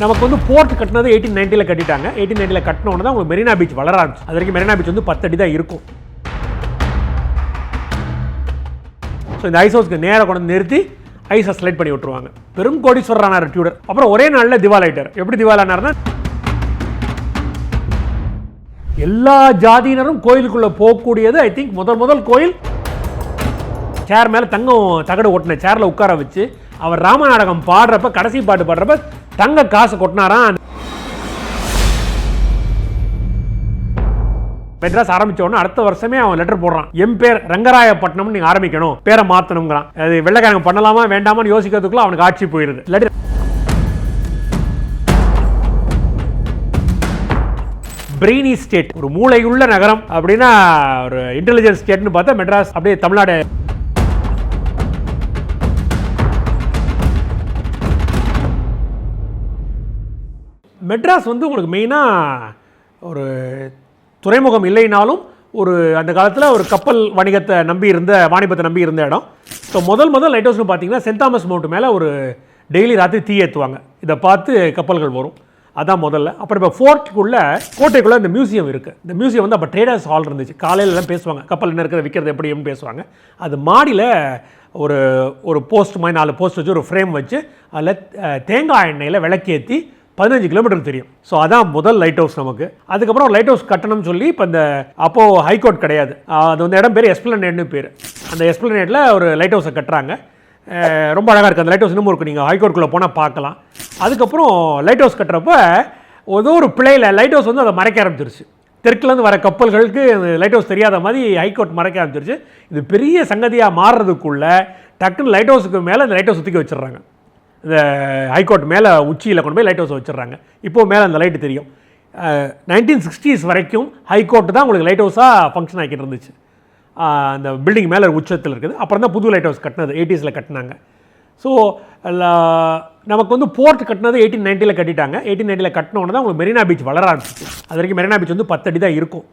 நமக்கு வந்து போர்ட் கட்டினது எயிட்டீன் நைன்ட்டியில் கட்டிட்டாங்க. எயிட்டீன் நைன்ட்டியில் கட்டினோன்னு தான் உங்களுக்கு மெரினா பீச் வளர ஆரம்பிச்சு அது வரைக்கும் மெரினா பீச் வந்து பத்து அடி தான் இருக்கும். ஸோ இந்த ஐஸ் ஹவுஸ்க்கு நேராக கொண்டு நிறுத்தி ஐஸை ஸ்லைட் பண்ணி விட்டுருவாங்க. பெரும் கோடீஸ்வரரானார் டியூடர். அப்புறம் ஒரே நாளில் திவாலாயிட்டார் எப்படி திவாலானார்னா எல்லா ஜாதியினரும் கோயிலுக்குள்ளே போகக்கூடியது ஐ திங்க் முதல் முதல் கோயில் சேர் மேலே தங்கம் தகடு ஓட்டின சேரில் உட்கார வச்சு அவர் ராமநாடகம் பாடுறப்ப கடைசி பாட்டு பாடுறப்ப தங்க காசு கொட்டினாராம். மெட்ராஸ் ஆரம்பிச்ச உடனே அடுத்த வருஷமே அவன் லெட்டர் போடுறான். என் பேர் ரங்கராயப்பட்டினம் நீங்க ஆரம்பிக்கணும். பேரை மாத்தணுங்கிறான் அது வெள்ளக்காரங்க பண்ணலாமா வேண்டாமான்னு யோசிக்கிறதுக்குள்ள அவனுக்கு ஆட்சி போயிருது. லெட்டர் பிரெய்னி ஸ்டேட் ஒரு மூளையுள்ள நகரம் அப்படின்னா ஒரு இன்டெலிஜென்ஸ் ஸ்டேட்னு பார்த்தா மெட்ராஸ் அப்படியே தமிழ்நாடு மெட்ராஸ் வந்து உங்களுக்கு மெயினாக ஒரு துறைமுகம் இல்லைனாலும் ஒரு அந்த காலத்தில் ஒரு கப்பல் வணிகத்தை நம்பி இருந்த வாணிபத்தை நம்பி இருந்த இடம். ஸோ முதல் முதல் லைட் ஹவுஸ்னு பார்த்தீங்கன்னா சென்ட் தாமஸ் மவுண்ட் மேலே ஒரு டெய்லி ராத்திரி தீ ஏற்றுவாங்க இதை பார்த்து கப்பல்கள் வரும். அதான் முதல்ல. அப்புறம் இப்போ ஃபோர்ட்டுக்குள்ளே கோட்டைக்குள்ளே இந்த மியூசியம் இருக்குது இந்த மியூசியம் வந்து அப்போ ட்ரேடர்ஸ் ஹால் இருந்துச்சு. காலையிலலாம் எல்லாம் பேசுவாங்க. கப்பல் என்ன இருக்கிற விற்கிறது எப்படி எப்படின்னு பேசுவாங்க. அது மாடியில் ஒரு ஒரு போஸ்ட் மாதிரி நாலு போஸ்ட் வச்சு ஒரு ஃப்ரேம் வச்சு அதில் தேங்காய் எண்ணெயில் விளக்கேற்றி பதினஞ்சு கிலோமீட்டர் தெரியும். ஸோ அதான் முதல் லைட் ஹவுஸ் நமக்கு. அதுக்கப்புறம் லைட் ஹவுஸ் கட்டணம்னு சொல்லி இப்போ இந்த அப்போ ஹைகோர்ட் கிடையாது. அது வந்து இடம் பேர் எஸ்பிளனேட்னு பேர். அந்த எஸ்பிளனேட்டில் ஒரு லைட் ஹவுஸை கட்டுறாங்க. ரொம்ப அழகாக இருக்குது அந்த லைட் ஹவுஸ் இன்னமும் இருக்குது நீங்கள் ஹைகோர்ட்டுக்குள்ளே போனால் பார்க்கலாம். அதுக்கப்புறம் லைட் ஹவுஸ் கட்டுறப்ப ஏதோ ஒரு பிள்ளையில் லைட் ஹவுஸ் வந்து அதை மறைக்க ஆரம்பிச்சிருச்சு. தெற்குலேருந்து வர கப்பல்களுக்கு லைட் ஹவுஸ் தெரியாத மாதிரி ஹைகோர்ட் மறைக்க ஆரம்பிச்சிருச்சு. இது பெரிய சங்கதியாக மாறுறதுக்குள்ளே டக்குன்னு லைட் ஹவுஸுக்கு மேலே அந்த லைட் ஹவுஸ் சுற்றி வச்சிடுறாங்க. இந்த ஹைகோர்ட் மேலே உச்சியில் கொண்டு போய் லைட் ஹவுஸ் வச்சிடுறாங்க. இப்போ மேலே அந்த லைட்டு தெரியும். நைன்டீன் சிக்ஸ்டீஸ் வரைக்கும் ஹைகோர்ட் தான் உங்களுக்கு லைட் ஹவுஸாக ஃபங்க்ஷன் ஆகிட்டு இருந்துச்சு. அந்த பில்டிங் மேலே உச்சத்தில் இருக்குது. அப்புறம் தான் புது லைட் ஹவுஸ் கட்டினது எயிட்டிஸில் கட்டினாங்க. ஸோ நமக்கு வந்து போர்ட் கட்டினது எயிட்டீன் நைன்ட்டியில் கட்டிட்டாங்க. எயிட்டீன் நைன்ட்டியில் கட்டினோன்னு தான் உங்களுக்கு மெரினா பீச் வளர ஆரம்பிச்சிச்சு அது வரைக்கும் மெரினா பீச் வந்து பத்தடி தான் இருக்கும்.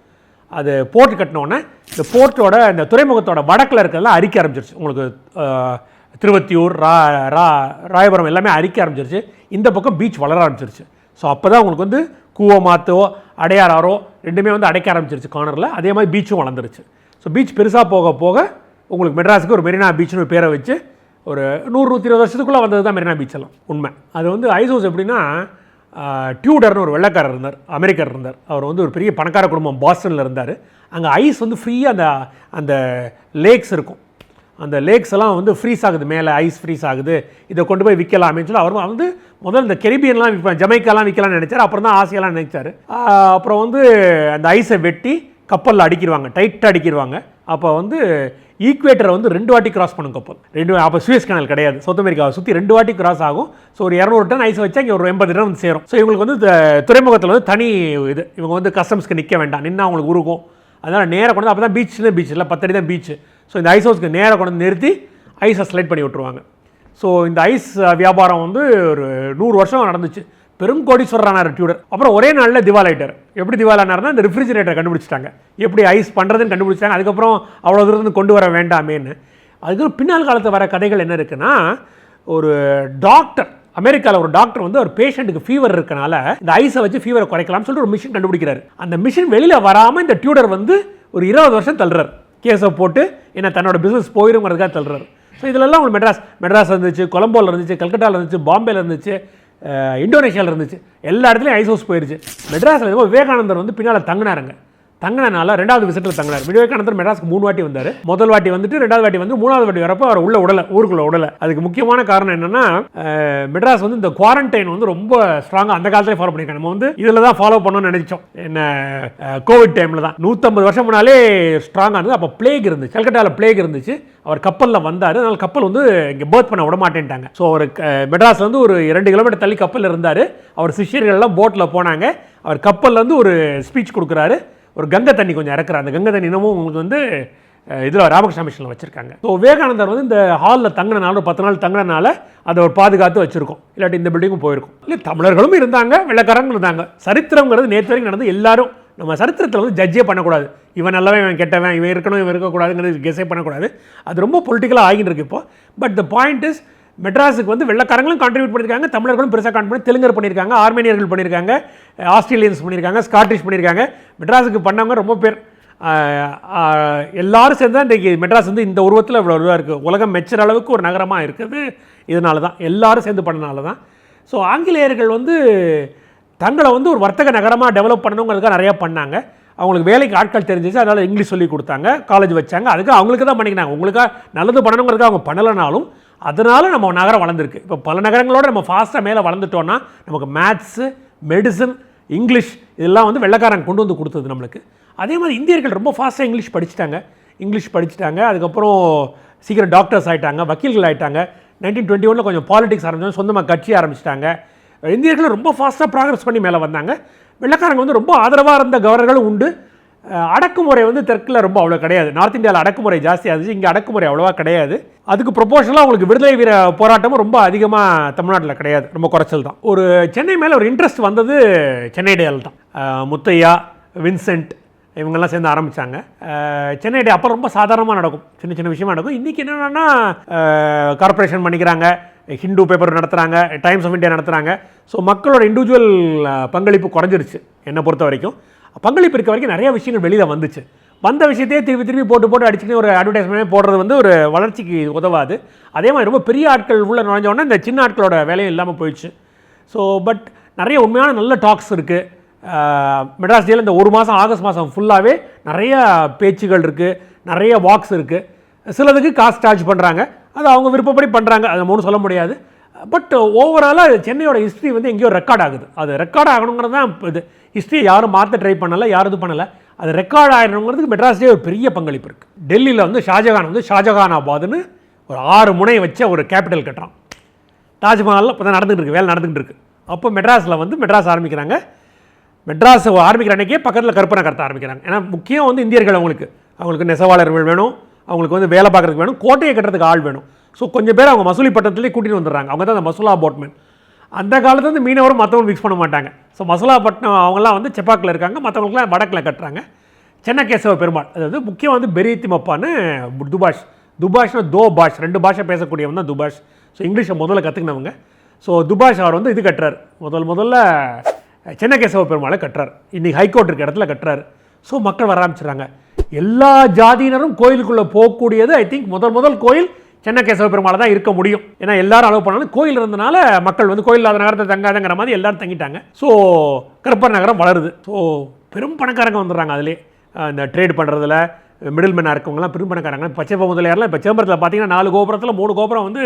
அது போர்ட் கட்டினோடனே இந்த போர்ட்டோட இந்த துறைமுகத்தோட வடக்கில் இருக்கிறதெல்லாம் அரிக்க ஆரம்பிச்சிருச்சு. உங்களுக்கு திருவத்தியூர் ரா ரா ராயபுரம் எல்லாமே அரிக்க ஆரம்பிச்சிருச்சு. இந்த பக்கம் பீச் வளர ஆரம்பிச்சிருச்சு. ஸோ அப்போ தான் உங்களுக்கு வந்து கூவமாத்தோ அடையாறாரோ ரெண்டுமே வந்து அடைக்க ஆரம்பிச்சிருச்சு கார்னரில் அதே மாதிரி பீச்சும் வளர்ந்துருச்சு. ஸோ பீச் பெருசாக போக போக உங்களுக்கு மெட்ராஸுக்கு ஒரு மெரினா பீச்னு ஒரு பேரை வச்சு ஒரு நூறு நூற்றி இருபது வருஷத்துக்குள்ளே வந்தது தான் மெரினா பீச் எல்லாம் உண்மை. அது வந்து ஐஸ் ஹவுஸ் எப்படின்னா டியூடர்னு ஒரு வெள்ளைக்காரர் இருந்தார் அமெரிக்கர் இருந்தார். அவர் வந்து ஒரு பெரிய பணக்கார குடும்பம் பாஸ்டனில் இருந்தார். அங்கே ஐஸ் வந்து ஃப்ரீயாக அந்த அந்த லேக்ஸ் இருக்கும். அந்த லேக்ஸ் எல்லாம் வந்து ஃப்ரீஸ் ஆகுது மேலே ஐஸ் ஃப்ரீஸ் ஆகுது. இதை கொண்டு போய் விற்கலாமேன்னு சொல்லி அவர் வந்து முதல்ல இந்த கெரிபியன்லாம் விற்பாங்க ஜமைக்காலாம் விற்கலாம்னு நினச்சார் அப்புறம் தான் ஆசையெல்லாம் நினச்சார். அப்புறம் வந்து அந்த ஐஸை வெட்டி கப்பலில் அடிக்கிடுவாங்க டைட்டாக அடிக்கிடுவாங்க அப்போ வந்து ஈக்குவேட்டரை வந்து ரெண்டு வாட்டி கிராஸ் பண்ணும் கப்பல். ரெண்டு அப்போ சுயஸ் கனல் கிடையாது. சவுத் அமெரிக்காவை சுற்றி ரெண்டு வாட்டி கிராஸ் ஆகும். ஸோ ஒரு இரநூறு டன் ஐஸ் வச்சா இங்கே ஒரு எண்பது டன் வந்து சேரும். ஸோ இவங்களுக்கு வந்து இந்த துறைமுகத்தில் வந்து தனி இது. இவங்க வந்து கஸ்டம்ஸ்க்கு நிற்க வேண்டாம். நின்று அவங்களுக்கு உருகும். அதனால் நேராக கொண்டு அப்போ தான் பீச்சில் பீச் இல்லை பத்தடி தான் பீச்சு ஸோ இந்த ஐஸ் ஹவுஸ்க்கு நேராக கொண்டு நிறுத்தி ஐஸை ஸ்லைட் பண்ணி விட்டுருவாங்க. ஸோ இந்த ஐஸ் வியாபாரம் வந்து ஒரு நூறு வருஷம் நடந்துச்சு. பெரும் கோடீஸ்வரரானார் டியூடர் அப்புறம் ஒரே நாளில் திவாலாயிட்டார் எப்படி திவாலானார்னா இந்த ரெஃப்ரிஜிரேட்டர் கண்டுபிடிச்சிட்டாங்க. எப்படி ஐஸ் பண்ணுறதுன்னு கண்டுபிடிச்சாங்க அதுக்கப்புறம் அவ்வளோ தூரத்துக்கு கொண்டு வர வேண்டாமேன்னு. அதுக்கு பின்னால் காலத்தில் வர கதைகள் என்ன இருக்குன்னா ஒரு டாக்டர் அமெரிக்காவில் ஒரு டாக்டர் வந்து ஒரு பேஷண்ட்டுக்கு ஃபீவர் இருக்கனால இந்த ஐஸை வச்சு ஃபீவரை குறைக்கலாம்னு சொல்லிட்டு ஒரு மிஷின் கண்டுபிடிக்கிறாரு. அந்த மிஷின் வெளியில் வராமல் இந்த டியூடர் வந்து ஒரு இருபது வருஷம் தள்ளுறாரு. கேஸை போட்டு என்ன தன்னோட பிஸ்னஸ் போயிருங்கிறதுக்காக தள்ளுறாரு. ஸோ இதிலெல்லாம் உங்களுக்கு மெட்ராஸ் மெட்ராஸ் இருந்துச்சு கொலம்போவில் இருந்துச்சு கல்கட்டாவில் இருந்துச்சு பாம்பேல இருந்துச்சு இந்தோனேஷியாவில் இருந்துச்சு. எல்லா இடத்துலையும் ஐஸ் ஹவுஸ் போயிருச்சு. மெட்ராஸில் விவேகானந்தர் வந்து பின்னால் தங்கினாருங்க. தங்கினால ரெண்டாவது விசிட்டில் தங்கினார். விவேகானந்தர் மெட்ராஸ்க்கு மூணு வாட்டி வந்தார். முதல் வாட்டி வந்துட்டு ரெண்டாவது வாட்டி வந்து மூணாவது வாட்டி வரப்போ அவர் உள்ள உடலை ஊருக்குள்ள உடலை. அதுக்கு முக்கியமான காரணம் என்னன்னா மெட்ராஸ் வந்து இந்த குவாரண்டைன் வந்து ரொம்ப ஸ்ட்ராங்காக அந்த காலத்திலே ஃபாலோ பண்ணியிருக்காங்க. நம்ம வந்து இதில் தான் ஃபாலோ பண்ணணும்னு நினைச்சோம். என்ன கோவிட் டைமில் தான். நூற்றம்பது வருஷம் முன்னாலே ஸ்ட்ராங்காக இருந்தது. அப்போ பிளேக் இருந்துச்சு. கல்கட்டாவில் பிளேக் இருந்துச்சு. அவர் கப்பலில் வந்தார். அதனால் கப்பல் வந்து இங்கே பேர்த் பண்ண விட மாட்டேன்ட்டாங்க ஸோ அவர் மெட்ராஸ்லேருந்து வந்து ஒரு இரண்டு கிலோமீட்டர் தள்ளி கப்பல் இருந்தார். அவர் சிஷ்யர்கள் எல்லாம் போட்டில் போனாங்க. அவர் கப்பல்லேருந்து ஒரு ஸ்பீச் கொடுக்குறாரு. ஒரு கங்கை தண்ணி கொஞ்சம் இறக்குற அந்த கங்கை தண்ணி இன்னமும் உங்களுக்கு வந்து இதில் ராமகிருஷ்ண மிஷனில் வச்சுருக்காங்க. ஸோ விவேகானந்தர் வந்து இந்த ஹாலில் தங்கினால ஒரு பத்து நாள் தங்கினால அதை ஒரு பாதுகாத்து வச்சுருக்கோம். இல்லாட்டி இந்த பில்டிங்கும் போயிருக்கும். இல்லை தமிழர்களும் இருந்தாங்க வெள்ளக்காரங்களும் இருந்தாங்க. சரித்திரங்கிறது நேற்று வரைக்கும் நடந்து எல்லாரும் நம்ம சரித்திரத்தில் வந்து ஜட்ஜே பண்ணக்கூடாது. இவன் நல்லவன் இவன் கெட்டவன் இவன் இருக்கணும் இவன் இருக்கக்கூடாதுங்கிறது கெஸே பண்ணக்கூடாது. அது ரொம்ப பொலிட்டிக்கலாக ஆகிட்டு இருக்கு இப்போ. பட் த பாயிண்ட் இஸ் மெட்ராஸுக்கு வந்து வெள்ளக்காரங்களும் கான்ட்ரிபியூட் பண்ணியிருக்காங்க தமிழர்களும் பெருசாக கான்ட்ரிபியூட் தெலுங்கர் பண்ணியிருக்காங்க ஆர்மேனியர்கள் பண்ணியிருக்காங்க ஆஸ்திரேலியன்ஸ் பண்ணியிருக்காங்க ஸ்காட்டிஷ் பண்ணியிருக்காங்க. மெட்ராஸுக்கு பண்ணவங்க ரொம்ப பேர். எல்லாரும் சேர்ந்து தான் இன்றைக்கி மெட்ராஸ் வந்து இந்த உருவத்தில் இவ்வளோ இதுவாக இருக்குது உலகம் மெச்சுற அளவுக்கு ஒரு நகரமாக இருக்குது. இதனால தான் எல்லாரும் சேர்ந்து பண்ணனால தான் ஸோ ஆங்கிலேயர்கள் வந்து தங்களை வந்து ஒரு வர்த்தக நகரமாக டெவலப் பண்ணணுங்கிறதுக்காக நிறையா பண்ணாங்க. அவங்களுக்கு வேலைக்கு ஆட்கள் தெரிஞ்சிச்சு அதனால் இங்கிலீஷ் சொல்லி கொடுத்தாங்க காலேஜ் வச்சாங்க. அதுக்கு அவங்களுக்கு தான் பண்ணிக்கினாங்க. உங்களுக்காக நல்லது பண்ணணுங்கிறதுக்காக அவங்க பண்ணலைனாலும் அதனால் நம்ம நகரம் வளர்ந்துருக்கு. இப்போ பல நகரங்களோடு நம்ம ஃபாஸ்ட்டாக மேலே வளர்ந்துட்டோன்னா நமக்கு மேத்ஸு மெடிசன் இங்கிலீஷ் இதெல்லாம் வந்து வெள்ளக்காரங்க கொண்டு வந்து கொடுத்தது நம்மளுக்கு. அதே மாதிரி இந்தியர்கள் ரொம்ப ஃபாஸ்ட்டாக இங்கிலீஷ் படிச்சுட்டாங்க. இங்கிலீஷ் படிச்சுட்டாங்க. அதுக்கப்புறம் சீக்கிரம் டாக்டர்ஸ் ஆகிட்டாங்க வக்கீல்கள் ஆகிட்டாங்க நைன்டீன் டுவெண்ட்டி ஒனில் கொஞ்சம் பாலிடிக்ஸ் ஆரம்பிச்சாங்க சொந்தமாக கட்சி ஆரம்பிச்சிட்டாங்க. இந்தியர்கள் ரொம்ப ஃபாஸ்ட்டாக ப்ராக்ரஸ் பண்ணி மேலே வந்தாங்க. வெள்ளைக்காரங்க வந்து ரொம்ப ஆதரவாக இருந்த கவர்னர்களும் உண்டு. அடக்குமுறை வந்து தெற்கில் ரொம்ப அவ்வளோ கிடையாது. நார்த் இந்தியாவில் அடக்குமுறை ஜாஸ்தியாக இருந்துச்சு இங்கே அடக்குமுறை அவ்வளோவா கிடையாது. அதுக்கு ப்ரொபோஷனலாக உங்களுக்கு விடுதலை வீர போராட்டமும் ரொம்ப அதிகமாக தமிழ்நாட்டில் கிடையாது. ரொம்ப குறைச்சல் தான். ஒரு சென்னை மேலே ஒரு இன்ட்ரெஸ்ட் வந்தது சென்னை டேல் தான். முத்தையா வின்சென்ட் இவங்கெல்லாம் சேர்ந்து ஆரம்பித்தாங்க சென்னை டே அப்போ ரொம்ப சாதாரணமாக நடக்கும். சின்ன சின்ன விஷயமா நடக்கும். இன்றைக்கி என்னென்னா கார்ப்பரேஷன் பண்ணிக்கிறாங்க. ஹிந்து பேப்பர் நடத்துகிறாங்க டைம்ஸ் ஆஃப் இந்தியா நடத்துகிறாங்க ஸோ மக்களோட இண்டிவிஜுவல் பங்களிப்பு குறைஞ்சிருச்சு என்னை பொறுத்த வரைக்கும். பங்களிப்பு இருக்க வரைக்கும் நிறைய விஷயங்கள் வெளியில் வந்துச்சு. வந்த விஷயத்தையே திருப்பி திருப்பி போட்டு போட்டு அடிச்சுக்கிட்டு ஒரு அட்வர்டைஸ்மெண்ட் போடுறது வந்து ஒரு வளர்ச்சிக்கு உதவாது. அதே மாதிரி ரொம்ப பெரிய ஆட்கள் உள்ள நுழைஞ்சோடனே இந்த சின்ன ஆட்களோட வேலையும் இல்லாமல் போயிடுச்சு. ஸோ பட் நிறைய உண்மையான நல்ல டாக்ஸ் இருக்குது மெட்ராஸ் ஜெயிலில் இந்த ஒரு மாதம் ஆகஸ்ட் மாதம் ஃபுல்லாகவே நிறைய பேச்சுகள் இருக்குது நிறைய வாக்ஸ் இருக்குது சிலதுக்கு காசு சார்ஜ் பண்ணுறாங்க அது அவங்க விருப்பப்படி பண்ணுறாங்க அதை மூணு சொல்ல முடியாது. பட் ஓவராலாக சென்னையோட ஹிஸ்ட்ரி வந்து எங்கேயோ ரெக்கார்ட் ஆகுது. அது ரெக்கார்ட் ஆகணுங்கிறது தான் இது. ஹிஸ்ட்ரியை யாரும் மாற்ற ட்ரை பண்ணலை யாரும் இது பண்ணலை. அது ரெக்கார்ட் ஆகிடணுங்கிறதுக்கு மெட்ராஸ்லேயே ஒரு பெரிய பங்களிப்பு இருக்குது டெல்லியில் வந்து ஷாஜகான் வந்து ஷாஜகானாபாத்னு ஒரு ஆறு முனை வச்ச ஒரு கேபிட்டல் கட்டுறான். தாஜ்மஹாலில் இப்போ தான் நடந்துகிட்டு இருக்கு வேலை நடந்துகிட்டு இருக்குது அப்போ மெட்ராஸில் வந்து மெட்ராஸ் ஆரம்பிக்கிறாங்க. மெட்ராஸ் ஆரம்பிக்கிற அன்னைக்கே பக்கத்தில் கற்பனை கட்ட ஆரம்பிக்கிறாங்க. ஏன்னா முக்கியம் வந்து இந்தியர்கள் அவங்களுக்கு. அவங்களுக்கு நெசவாளர்கள் வேணும் அவங்களுக்கு வந்து வேலை பார்க்குறதுக்கு வேணும் கோட்டையை கட்டுறதுக்கு ஆள் வேணும். ஸோ கொஞ்சம் பேர் அவங்க மசூலிப்பட்டினத்துலேயே கூட்டிகிட்டு வந்துடுறாங்க. அவங்க தான் அந்த மசூலா போட்மேன் அந்த காலத்துல வந்து மீனவரும் மற்றவங்க மிக்ஸ் பண்ண மாட்டாங்க. ஸோ மசூலாப்பட்டினம் அவங்களாம் வந்து செப்பாக்கில் இருக்காங்க மற்றவங்களுக்குலாம் வடக்கில் கட்டுறாங்க. சென்னகேசவ பெருமாள் அதாவது முக்கியம் வந்து பெரியத்திமப்பான்னு துபாஷ். துபாஷ்னா தோ பாஷ் ரெண்டு பாஷை பேசக்கூடியவன் தான் துபாஷ். ஸோ இங்கிலீஷை முதல்ல கற்றுக்கினவங்க ஸோ துபாஷ் அவர் வந்து இது கட்டுறார். முதல் முதல்ல சென்னகேசவ பெருமாளை கட்டுறார். இன்றைக்கி ஹைகோர்ட் இருக்க இடத்துல கட்டுறாரு. ஸோ மக்கள் வர ஆரம்பிச்சிடுறாங்க. எல்லா ஜாதியினரும் கோயிலுக்குள்ளே போகக்கூடியது ஐ திங்க் முதல் முதல் கோயில் சென்னகேசவ பெருமாளை தான் இருக்க முடியும். ஏன்னா எல்லாரும் அளவு பண்ணாலும் கோயில் இருந்தனால மக்கள் வந்து கோயில் இல்லாத நகரத்தை தங்காதங்கிற மாதிரி எல்லாரும் தங்கிட்டாங்க. ஸோ கருப்பர் நகரம் வளருது. ஸோ பெரும் பணக்காரங்க வந்துடுறாங்க அதிலே இந்த ட்ரேட் பண்ணுறதுல மிடில் மேனாக இருக்கவங்கலாம் பெரும் பணக்காரங்க பச்சைப்ப முதலியார்லாம் இப்போ சிதம்பரத்தில் பார்த்தீங்கன்னா நாலு கோபுரத்தில் மூணு கோபுரம் வந்து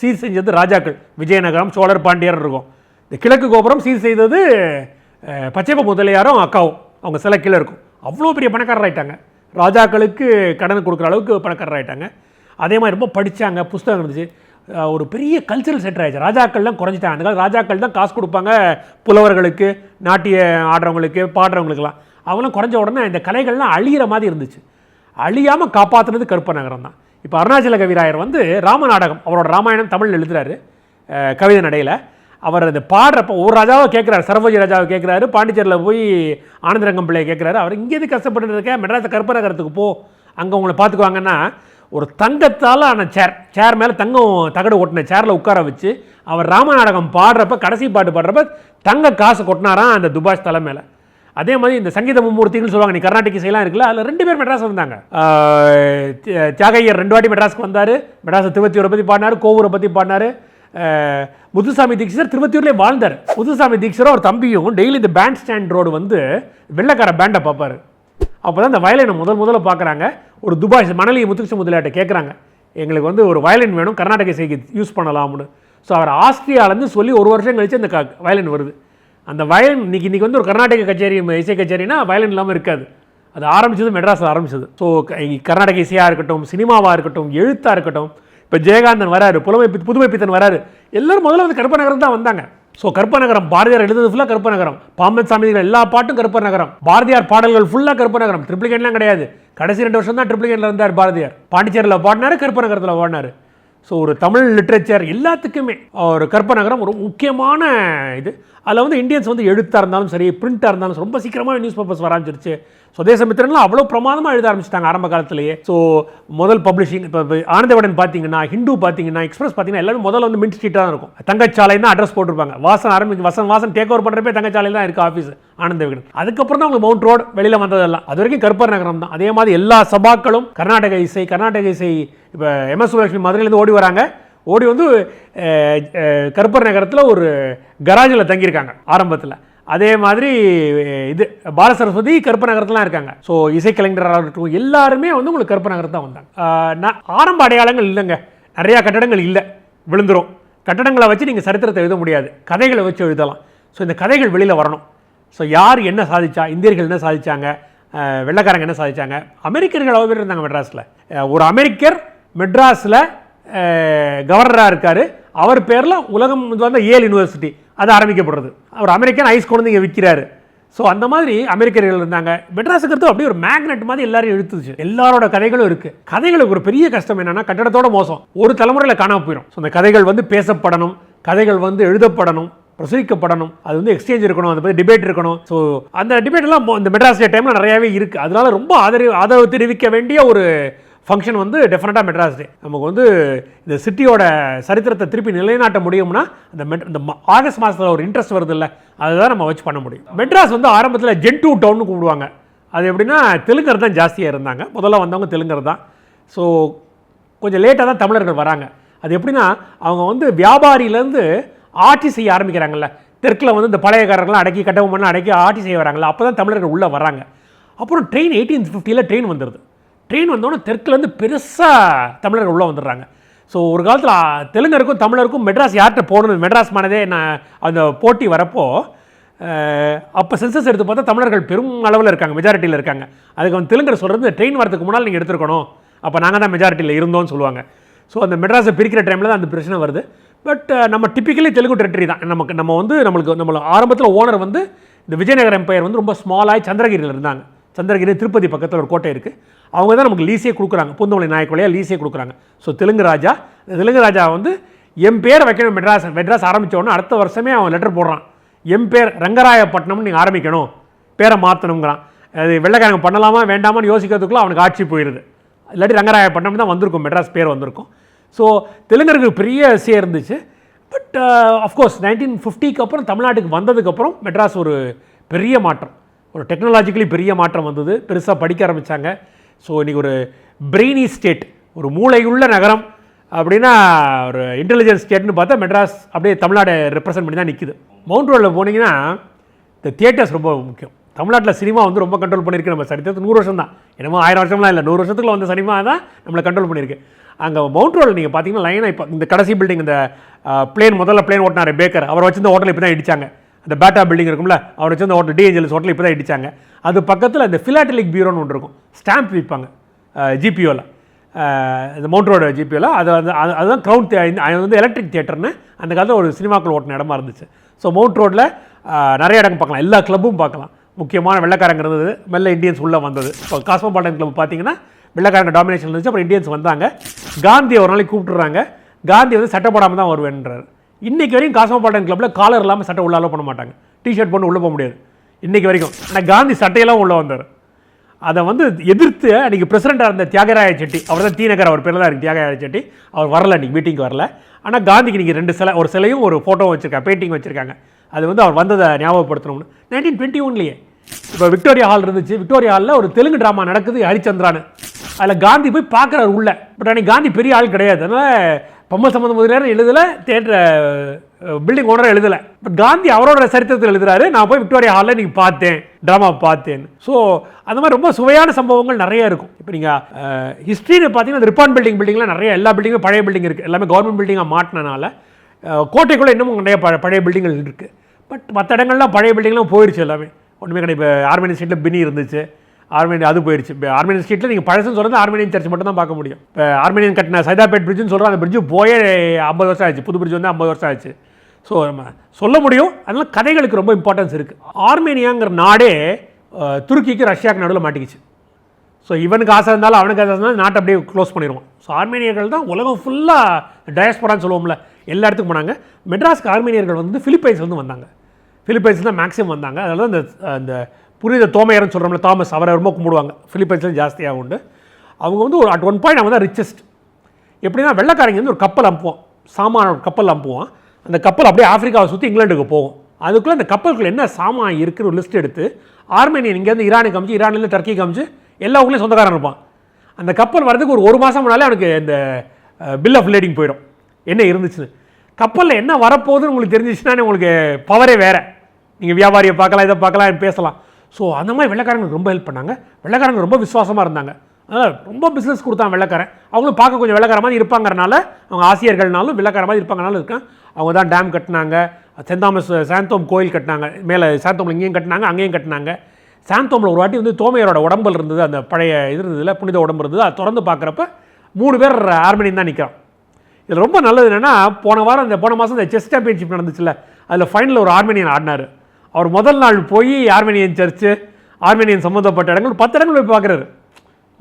சீர் செஞ்சது ராஜாக்கள். விஜயநகரம் சோழர் பாண்டியர் இருக்கும். இந்த கிழக்கு கோபுரம் சீர் செய்தது பச்சைப்ப முதலியாரும் அக்காவும். அவங்க சில கீழே இருக்கும். அவ்வளோ பெரிய பணக்காரர் ஆகிட்டாங்க ராஜாக்களுக்கு கடன் கொடுக்குற அளவுக்கு பணக்காரர் ஆகிட்டாங்க அதே மாதிரி ரொம்ப படித்தாங்க புஸ்தகம் இருந்துச்சு. ஒரு பெரிய கல்ச்சரல் சென்டர் ஆயிடுச்சு. ராஜாக்கள்லாம் குறைஞ்சிட்டாங்க. அந்த காலத்து ராஜாக்கள் தான் காசு கொடுப்பாங்க புலவர்களுக்கு நாட்டிய ஆடுறவங்களுக்கு பாடுறவங்களுக்குலாம் அவங்களாம் குறைஞ்ச உடனே இந்த கலைகள்லாம் அழியிற மாதிரி இருந்துச்சு. அழியாமல் காப்பாற்றுனது கருப்ப நகரம் தான். இப்போ அருணாச்சல கவிராயர் வந்து ராம நாடகம் அவரோட ராமாயணம் தமிழில் எழுதுறாரு. கவிதை நடையில். அவர் அந்த பாடுறப்ப ஒரு ராஜாவை கேட்குறாரு சரபோஜி ராஜாவை கேட்குறாரு பாண்டிச்சேரியில் போய் ஆனந்தரங்கம் பிள்ளையை கேட்குறாரு அவர் இங்கேயிருந்து கஷ்டப்பட்டு இருக்க? மெட்ராஸ் கருப்ப நகரத்துக்கு போ. அங்கே உங்களை பார்த்துக்குவாங்கன்னா ஒரு தங்கத்தால் ஆன சேர் சேர் மேலே தங்கம் தகடு ஒட்டின சேரில் உட்கார வச்சு அவர் ராம நாடகம் பாடுறப்ப கடைசி பாட்டு பாடுறப்ப தங்க காசு கொட்டினாராம் அந்த துபாஷ் தலை மேலே. அதே மாதிரி இந்த சங்கீத மும்மூர்த்திகள் சொல்லுவாங்க நீ கர்நாடிக் இசையெல்லாம் இருக்குல்ல அதில் ரெண்டு பேர் மெட்ராஸ் வந்தாங்க. தியாகையர் ரெண்டு வாட்டி மெட்ராஸ்க்கு வந்தார். மெட்ராஸ் திருவத்தியூரை பற்றி பாடினார் கோவூரை பற்றி பாடினார். முதுசாமி முத்துசாமி தீக்ஷிதர் திருவத்தியூர்லேயே வாழ்ந்தார். முத்துசாமி தீக்ஷரும் ஒரு தம்பியும் டெய்லி இந்த பேண்ட் ஸ்டாண்ட் ரோடு வந்து வெள்ளைக்கார பேண்டை பார்ப்பாரு. அப்போ தான் இந்த வயலினை முதல் முதல்ல பார்க்குறாங்க. ஒரு துபாய் மணலி முத்துகிருஷ்ண முதலியாட்ட கேட்குறாங்க எங்களுக்கு வந்து ஒரு வயலின் வேணும் கர்நாடக இசைக்கு யூஸ் பண்ணலாம்னு. ஸோ அவர் ஆஸ்திரியாலேருந்து சொல்லி ஒரு வருஷம் கழிச்சு அந்த க வயலின் வருது. அந்த வயலின் இன்றைக்கி இன்றைக்கி வந்து ஒரு கர்நாடக கச்சேரி இசை கச்சேரினா வயலின் இல்லாமல் இருக்காது. அது ஆரம்பிச்சது மெட்ராஸில் ஆரம்பிச்சது. ஸோ கர்நாடக இசையாக இருக்கட்டும் சினிமாவாக இருக்கட்டும் எழுத்தாக இருக்கட்டும் இப்போ ஜெயகாந்தன் வராரு புலமை புதுமை பித்தன் வராரு எல்லோரும் முதல்ல வந்து கருப்பநகரம் தான் வந்தாங்க. ஸோ கருப்பநகரம் பாரதியார் எழுதுறது ஃபுல்லாக கருப்பநகரம். பாம்பன் சாமிகள் எல்லா பாட்டும் கருப்ப நகரம் பாரதியார் பாடல்கள் ஃபுல்லாக கற்பநகரம் ட்ரிப்ளிகேட்லாம் கிடையாது. கடைசி ரெண்டு வருஷம் தான் ட்ரிப்ளிகேட்டில் இருந்தார் பாரதியார். பாண்டிச்சேரியில் பாடினாரு கருப்ப நகரத்தில் ஸோ ஒரு தமிழ் லிட்ரேச்சர் எல்லாத்துக்குமே ஒரு கற்ப நகரம் ஒரு முக்கியமான இது. அதில் வந்து இந்தியன்ஸ் வந்து எழுத்தாக இருந்தாலும் சரி பிரிண்ட்டாக இருந்தாலும் ரொம்ப சீக்கிரமாக நியூஸ் பேப்பர்ஸ் வர ஆரம்பிச்சிருச்சு. சுதேசமித்திரன்லாம் அவ்வளோ பிரமாதமாக எழுத ஆரம்பிச்சிட்டாங்க ஆரம்ப காலத்திலேயே. ஸோ முதல் பப்ளிஷிங் இப்போ ஆனந்தவடன் பார்த்தீங்கன்னா ஹிந்து பார்த்தீங்கன்னா எக்ஸ்பிரஸ் பார்த்தீங்கன்னா எல்லாமே முதல்ல வந்து மின் ஸ்ட்ரீட்டாக தான் இருக்கும். தங்கச்சாலைன்னா அட்ரஸ் போட்டிருப்பாங்க. வாசன் ஆரம்பி வசன் வாசன் டேக் ஓவர் பண்ணுறப்பே தங்கச்சாலை தான் இருக்குது ஆஃபீஸ் ஆனந்த விகடன் அதுக்கப்புறம் தான் உங்களுக்கு மவுண்ட் ரோடு வெளியில் வந்ததெல்லாம். அது வரைக்கும் கருப்பர் நகரம் தான். அதே மாதிரி எல்லா சபாக்களும் கர்நாடக இசை கர்நாடக இசை இப்போ எம்எஸ் சுலட்சுமி மதுரையிலேருந்து ஓடி வராங்க. ஓடி வந்து கருப்பர் நகரத்தில் ஒரு கராஜில் தங்கியிருக்காங்க ஆரம்பத்தில். அதே மாதிரி இது பாலசரஸ்வதி கருப்பநகரத்துலாம் இருக்காங்க. ஸோ இசைக்கலைஞராக இருக்கட்டும் எல்லாருமே வந்து உங்களுக்கு கருப்ப தான் வந்தாங்க. நான் ஆரம்ப அடையாளங்கள் இல்லைங்க. நிறையா கட்டடங்கள் இல்லை. விழுந்துடும் கட்டடங்களை வச்சு நீங்கள் சரித்திரத்தை எழுத முடியாது. கதைகளை வச்சு எழுதலாம். ஸோ இந்த கதைகள் வெளியில் வரணும். ஸோ யார் என்ன சாதிச்சா இந்தியர்கள் என்ன சாதிச்சாங்க வெள்ளக்காரங்க என்ன சாதிச்சாங்க? அமெரிக்கர்கள் அவ்வளோ பேர் இருந்தாங்க மெட்ராஸில். ஒரு அமெரிக்கர் மெட்ராஸில் கவர்னராக இருக்கார். அவர் பேரில் உலகம் இது வந்து ஏல் யூனிவர்சிட்டி அது ஆரம்பிக்கப்படுறது. அவர் அமெரிக்கன் ஐஸ் கொண்டு இங்கே விற்கிறாரு ஸோ அந்த மாதிரி அமெரிக்கர்கள் இருந்தாங்க. மெட்ராஸுக்கு அப்படியே ஒரு மேக்னெட் மாதிரி எல்லாரையும் இழுத்துச்சு. எல்லாரோட கதைகளும் இருக்குது கதைகளுக்கு ஒரு பெரிய கஷ்டம் என்னன்னா கட்டடத்தோட மோசம். ஒரு தலைமுறையில் காணாம போயிடும் ஸோ அந்த கதைகள் வந்து பேசப்படணும். கதைகள் வந்து எழுதப்படணும். பிரசுரிக்கப்படணும். அது வந்து எக்ஸ்சேஞ்ச் இருக்கணும். அதை பற்றி டிபேட் இருக்கணும். ஸோ அந்த டிபேட்லாம் இந்த மெட்ராஸ் டைமில் நிறையாவே இருக்குது அதனால ரொம்ப ஆதரவு ஆதரவு தெரிவிக்க வேண்டிய ஒரு ஃபங்க்ஷன் வந்து டெஃபினட்டாக மெட்ராஸ் டே நமக்கு வந்து இந்த சிட்டியோட சரித்திரத்தை திருப்பி நிலைநாட்ட முடியும்னா அந்த மெட் இந்த மா- ஆகஸ்ட் மாதத்தில் ஒரு இன்ட்ரெஸ்ட் வருது இல்லை அதுதான் நம்ம வச்சு பண்ண முடியும். மெட்ராஸ் வந்து ஆரம்பத்தில் ஜென்டூ டவுன்னு கூப்பிடுவாங்க. அது எப்படின்னா தெலுங்கர் தான் ஜாஸ்தியாக இருந்தாங்க. முதல்ல வந்தவங்க தெலுங்கர் தான். ஸோ கொஞ்சம் லேட்டாக தான் தமிழர்கள் வராங்க. அது எப்படின்னா அவங்க வந்து வியாபாரியிலேருந்து ஆட்சி செய்ய ஆரம்பிக்கிறாங்கல்ல. தெற்கில் வந்து இந்த பழையக்காரர்கள்லாம் அடக்கி கட்டவும் பண்ண அடக்கி ஆட்சி செய்ய வராங்கல்ல. அப்போ தான் தமிழர்கள் உள்ளே வராங்க. அப்புறம் ட்ரெயின் எயிட்டீன் ஃபிஃப்டியில் ட்ரெயின் வந்துடுது ட்ரெயின் வந்தோடனே தெற்குலேருந்து பெருசாக தமிழர்கள் உள்ளே வந்துடுறாங்க. ஸோ ஒரு காலத்தில் தெலுங்கருக்கும் தமிழருக்கும் மெட்ராஸ் யார்கிட்ட போகணும் மெட்ராஸ் மனதே நான் அந்த போட்டி வரப்போ அப்போ சென்சஸ் எடுத்து பார்த்தா தமிழர்கள் பெரும் அளவில் இருக்காங்க மெஜாரிட்டியில் இருக்காங்க. அதுக்கு வந்து தெலுங்கர் சொல்கிறது ட்ரெயின் வரதுக்கு முன்னால் நீங்கள் எடுத்துருக்கணும். அப்போ நாங்கள் தான் மெஜாரிட்டியில் இருந்தோம்னு சொல்லுவாங்க. ஸோ அந்த மெட்ராஸை பிரிக்கிற டைமில் தான் அந்த பிரச்சனை வருது. பட் நம்ம டிப்பிக்கலி தெலுங்கு டெரிட்டரி தான். நமக்கு நம்ம வந்து நம்மளுக்கு நம்மளுக்கு ஆரம்பத்தில் ஓனர் வந்து இந்த விஜயநகர் எம்பையர் வந்து ரொம்ப ஸ்மாலாகி சந்திரகிரியில் இருந்தாங்க. சந்திரகிரி திருப்பதி பக்கத்தில் ஒரு கோட்டை இருக்குது அவங்க தான் நமக்கு லீஸே கொடுக்குறாங்க. பூந்தமல்லி நாயக் வழியாக லீஸே கொடுக்குறாங்க. ஸோ தெலுங்கு ராஜா தெலுங்கு ராஜா வந்து என் பேர் வைக்கணும் மெட்ராஸ் மெட்ராஸ் ஆரம்பிச்ச அடுத்த வருஷமே அவன் லெட்டர் போடுறான். என் பேர் ரங்கராயப்பட்டினம்னு நீங்கள் ஆரம்பிக்கணும். பேரை மாற்றணுங்கிறான் அது வெள்ளைக்காரங்க பண்ணலாமா வேண்டாமான்னு யோசிக்கிறதுக்குள்ள அவனுக்கு ஆட்சி போயிடுது இல்லாட்டி ரங்கராயப்பட்டினம் தான் வந்திருக்கும் மெட்ராஸ் பேர் வந்திருக்கும். ஸோ தெலுங்கருக்கு பெரிய விஷயம் இருந்துச்சு. பட் அஃப்கோர்ஸ் நைன்டீன் ஃபிஃப்டிக்கு அப்புறம் தமிழ்நாட்டுக்கு வந்ததுக்கப்புறம் மெட்ராஸ் ஒரு பெரிய மாற்றம். ஒரு டெக்னாலஜிக்கலி பெரிய மாற்றம் வந்தது. பெருசாக படிக்க ஆரம்பித்தாங்க ஸோ இன்றைக்கி ஒரு பிரெய்னி ஸ்டேட் ஒரு மூளையுள்ள நகரம் அப்படின்னா ஒரு இன்டெலிஜென்ஸ் ஸ்டேட்னு பார்த்தா மெட்ராஸ் அப்படியே தமிழ்நாடு ரெப்ரசன்ட் பண்ணி தான் நிற்குது மவுண்ட் ரோடில் போனீங்கன்னா இந்த தியேட்டர்ஸ் ரொம்ப முக்கியம். தமிழ்நாட்டில் சினிமா வந்து ரொம்ப கண்ட்ரோல் பண்ணியிருக்கு. நம்ம சரித்திரத்து நூறு வருஷம் தான் என்னமோ ஆயிரம் வருஷம்லாம் இல்லை. நூறு வருஷத்துக்குள்ள வந்த சினிமா தான் நம்மளை கண்ட்ரோல் பண்ணியிருக்கு. அங்கே மவுண்ட் ரோடில் நீங்கள் பார்த்தீங்கன்னா லைனாக இப்போ இந்த கடைசி பில்டிங் இந்த பிளேன் முதல்ல பிளேன் ஓட்டினார் பேக்கர் அவர் வச்சிருந்த ஹோட்டல் இப்போ தான் இடித்தாங்க அந்த பேட்டா பில்டிங் இருக்கும்ல அவர் வச்சிருந்த ஹோட்டல் டிஎன்ஜிஎல்ஸ் ஹோட்டல் இப்போ தான் இடித்தாங்க அது பக்கத்தில் அந்த ஃபிலாட்டலிக் பியூரோன்னு ஒன்று இருக்கும். ஸ்டாம்ப் விற்பாங்க ஜிபிஓவில் இந்த மவுண்ட் ரோடு ஜிபிஓவில் அது வந்து அது- அதுதான் க்ரௌண்ட் அது வந்து எலக்ட்ரிக் தியேட்டர்னு அந்த காலத்தில் ஒரு சினிமாக்கள் ஓட்டின இடமா இருந்துச்சு. ஸோ மவுண்ட் ரோட்டில் நிறைய இடம் பார்க்கலாம். எல்லா கிளப்பும் பார்க்கலாம். முக்கியமான வெள்ளக்காரங்க இருந்தது. மெல்ல இந்தியன்ஸ் உள்ளே வந்தது. இப்போ காஸ்மோபாலிட்டன் கிளப் பார்த்தீங்கன்னா வெள்ளைக்காரங்க டாமினேஷன் இருந்துச்சு. அப்புறம் இந்தியன்ஸ் வந்தாங்க. காந்தி ஒரு நாளைக்கு கூப்பிட்டுறாங்க. காந்தி வந்து சட்டை போடாமல் தான் வருவேன்றார். இன்றைக்கு வரைக்கும் காஸ்மோபாலிட்டன் கிளப்பில் காலர் இல்லாமல் சட்டை உள்ள பண்ண மாட்டாங்க. டிஷர்ட் போட்டு உள்ளே போக முடியாது. இன்னைக்கு வரைக்கும். ஆனால் காந்தி சட்டையெல்லாம் உள்ளே வந்தார். அதை வந்து எதிர்த்து அன்றைக்கி பிரசிடெண்ட்டாக இருந்த தியாகராய செட்டி அவர் தான் தீநகர் அவர் பேர் தான் இருக்குது தியாகராய செட்டி அவர் வரல அன்றைக்கி மீட்டிங்க்கு வரல. ஆனால் காந்திக்கு நீங்கள் ரெண்டு சிலை ஒரு சிலையும் ஒரு ஃபோட்டோவும் வச்சுருக்காங்க பெயிண்டிங் வச்சுருக்காங்க. அது வந்து அவர் வந்ததை ஞாபகப்படுத்தணும்னு. நைன்டீன் டுவெண்ட்டி ஒன்லேயே இப்போ விக்டோரியா ஹால் இருந்துச்சு. விக்டோரியா ஹாலில் ஒரு தெலுங்கு ட்ராமா நடக்குது ஹரிச்சந்திரான்னு. அதில் காந்தி போய் பார்க்குறாரு உள்ள. பட் அன்றைக்கி காந்தி பெரிய ஆள் கிடையாது. அதனால் பொம்மல் சம்மந்த முதலியார் எழுதலை தேட்டர் பில்டிங் ஓனராக எழுதலை. பட் காந்தி அவரோட சரித்திரத்தில் எழுதுறாரு நான் போய் விக்டோரியா ஹாலில் நீங்கள் பார்த்தேன் ட்ராமா பார்த்தேன் ஸோ அந்த மாதிரி ரொம்ப சுவையான சம்பவங்கள் நிறைய இருக்கும். இப்போ நீங்கள் ஹிஸ்ட்ரின்னு பார்த்தீங்கன்னா ரிப்பான் பில்டிங் பில்டிங்லாம் நிறைய எல்லா பில்டிங்கும் பழைய பில்டிங் இருக்குது எல்லாமே கவர்மெண்ட் பில்டிங்காக மாட்டினால கோட்டைக்குள்ளே இன்னமும் நிறைய ப- பழைய பில்டிங்கள் இருக்குது பட் மற்ற இடங்கள்லாம் பழைய பில்டிங்லாம் போயிடுச்சு எல்லாமே. ஒன்றுமே கிடையாது. இப்போ ஆர்மேனியன் சைட்டில் பினி இருந்துச்சு. ஆர்மேனியா அது போயிடுச்சு இப்போ ஆர்மேனியன் ஸ்ட்ரீட்டில் நீங்கள் பழசுன்னு சொல்கிறது ஆர்மேனியன் சர்ச் மட்டும் தான் பார்க்க முடியும். இப்போ ஆர்மேனியன் கட்டின சைதாபேட் பிரிட்ஜுன்னு சொல்கிறோம் அந்த பிரிட்ஜு போயே ஐம்பது வருஷம் ஆச்சு புது பிரிட்ஜ் வந்து ஐம்பது வருஷம் ஆச்சு ஸோ நம்ம சொல்ல முடியும். அதனால் கதைகளுக்கு ரொம்ப இம்பார்ட்டன்ஸ் இருக்குது ஆர்மேனியாங்கிற நாடே துருக்கிக்கு ரஷ்யாவுக்கு நடுவில் மாட்டிக்கிச்சு. ஸோ இவனுக்கு ஆசை இருந்தாலும் அவனுக்கு ஆசை இருந்தாலும் நாட்டை அப்படியே க்ளோஸ் பண்ணிடுவான் ஸோ ஆர்மேனியர்கள் தான் உலகம் ஃபுல்லாக டயஸ்போரான்னு சொல்லுவோம்ல. எல்லா இடத்துக்கும் போனாங்க. மெட்ராஸ்க்கு ஆர்மேனியர்கள் வந்து ஃபிலிப்பைன்ஸ் வந்து வந்தாங்க. ஃபிலிப்பைன்ஸ் தான் மேக்ஸிமம் வந்தாங்க. அதனால தான் இந்த அந்த புரித தோமையர்னு சொல்கிறோம்ல தாமஸ் அவரை ரொம்ப கும்பிடுவாங்க. பிலிப்பைன்ஸில் ஜாஸ்தியாக உண்டு. அவங்க வந்து ஒரு அட் ஒன் பாயிண்ட் அவங்க தான் ரிச்சஸ்ட் எப்படின்னா வெள்ளைக்காரங்க வந்து ஒரு கப்பல் அனுப்புவோம் சாமான ஒரு கப்பல் அனுப்புவோம் அந்த கப்பல் அப்படியே ஆஃப்ரிக்காவை சுற்றி இங்கிலாண்டுக்கு போகும். அதுக்குள்ளே அந்த கப்பலுக்குள்ள என்ன சாமான் இருக்குன்னு ஒரு லிஸ்ட் எடுத்து ஆர்மேனியன் இங்கேருந்து ஈரானுக்கு காமிச்சு ஈரான்லேருந்து டர்க்கி காமிச்சு எல்லா ஊர்லேயும் சொந்தக்காரன் இருப்பான். அந்த கப்பல் வரதுக்கு ஒரு ஒரு மாதம் முன்னாலே அவனுக்கு இந்த பில் ஆஃப் லேடிங் போயிடும் என்ன இருந்துச்சுன்னு. கப்பலில் என்ன வரப்போகுதுன்னு உங்களுக்கு தெரிஞ்சிச்சுன்னா உங்களுக்கு பவரே வேறு. நீங்கள் வியாபாரியை பார்க்கலாம் இதை பார்க்கலாம் பேசலாம். ஸோ அந்த மாதிரி வெள்ளக்காரங்களுக்கு ரொம்ப ஹெல்ப் பண்ணாங்க. வெள்ளைக்காரங்க ரொம்ப விசுவாசமாக இருந்தாங்க. அதனால் ரொம்ப பிஸ்னஸ் கொடுத்தான் வெள்ளைக்காரன். அவங்களும் பார்க்க கொஞ்சம் வெள்ளக்கார மாதிரி இருப்பாங்கறனால அவங்க ஆசிரியர்கள்னாலும் வெள்ளக்கார மாதிரி இருப்பாங்கனாலும் இருக்கான். அவங்க தான் டேம் கட்டினாங்க. செந்தாமஸ் தாமஸ் சாந்தோம் கோயில் கட்டினாங்க. மேலே சாந்தோமில் இங்கேயும் கட்டினாங்க அங்கேயும் கட்டினாங்க. சாந்தோமில் ஒரு வாட்டி வந்து தோமையரோட உடம்புல இருந்தது. அந்த பழைய இது இருந்ததில் புனித உடம்பு இருந்தது. அதை திறந்து பார்க்குறப்ப மூணு பேர் ஆர்மனியன் தான் நிற்கிறான் இதில் ரொம்ப நல்லது என்னென்னா போன வாரம் இந்த போன மாதம் இந்த செஸ் சாம்பியன்ஷிப் நடந்துச்சுல்ல அதில் ஃபைனலில் ஒரு ஆர்மேனியன் ஆடினார். அவர் முதல் நாள் போய் ஆர்மேனியன் சர்ச்சு ஆர்மேனியன் சம்மந்தப்பட்ட இடங்கள் பத்து இடங்கள் போய் பார்க்குறாரு.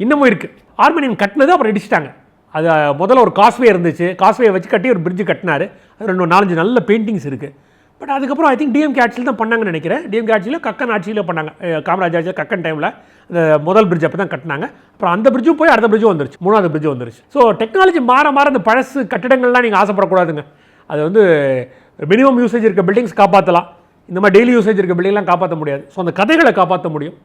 இன்னமும் இருக்குது ஆர்மேனியன் கட்டினது அப்புறம் இடிச்சிட்டாங்க. அது முதல்ல ஒரு காஸ்வே இருந்துச்சு. காஸ்வே வச்சு கட்டி ஒரு பிரிட்ஜ் கட்டினாரு. அது ரெண்டு நாலஞ்சு நல்ல பெயிண்டிங்ஸ் இருக்குது பட் அதுக்கப்புறம் ஐ திங்க் டிஎம் ஆட்சியில் தான் பண்ணாங்கன்னு நினைக்கிறேன். டிஎம் ஆட்சியில் கக்கன் ஆட்சியில் பண்ணாங்க. காமராஜ் ஆட்சியில் கக்கன் டைமில் அந்த முதல் பிரிட்ஜ் அப்போ தான் கட்டினாங்க. அப்புறம் அந்த பிரிட்ஜும் போய் அடுத்த பிரிட்ஜும் வந்துருச்சு. மூணாவது பிரிட்ஜும் வந்துருச்சு. ஸோ டெக்னாலஜி மாற மாற அந்த பழசு கட்டிடங்கள்லாம் நீங்கள் ஆசைப்படக்கூடாதுங்க. அது வந்து மினிமம் யூசேஜ் இருக்க பில்டிங்ஸ் காப்பாற்றலாம் இந்த மாதிரி டெய்லி யூசேஜ் இருக்க பிள்ளைங்களாம் காப்பாற்ற முடியாது. ஸோ அந்த கதைகளை காப்பாற்ற முடியும்.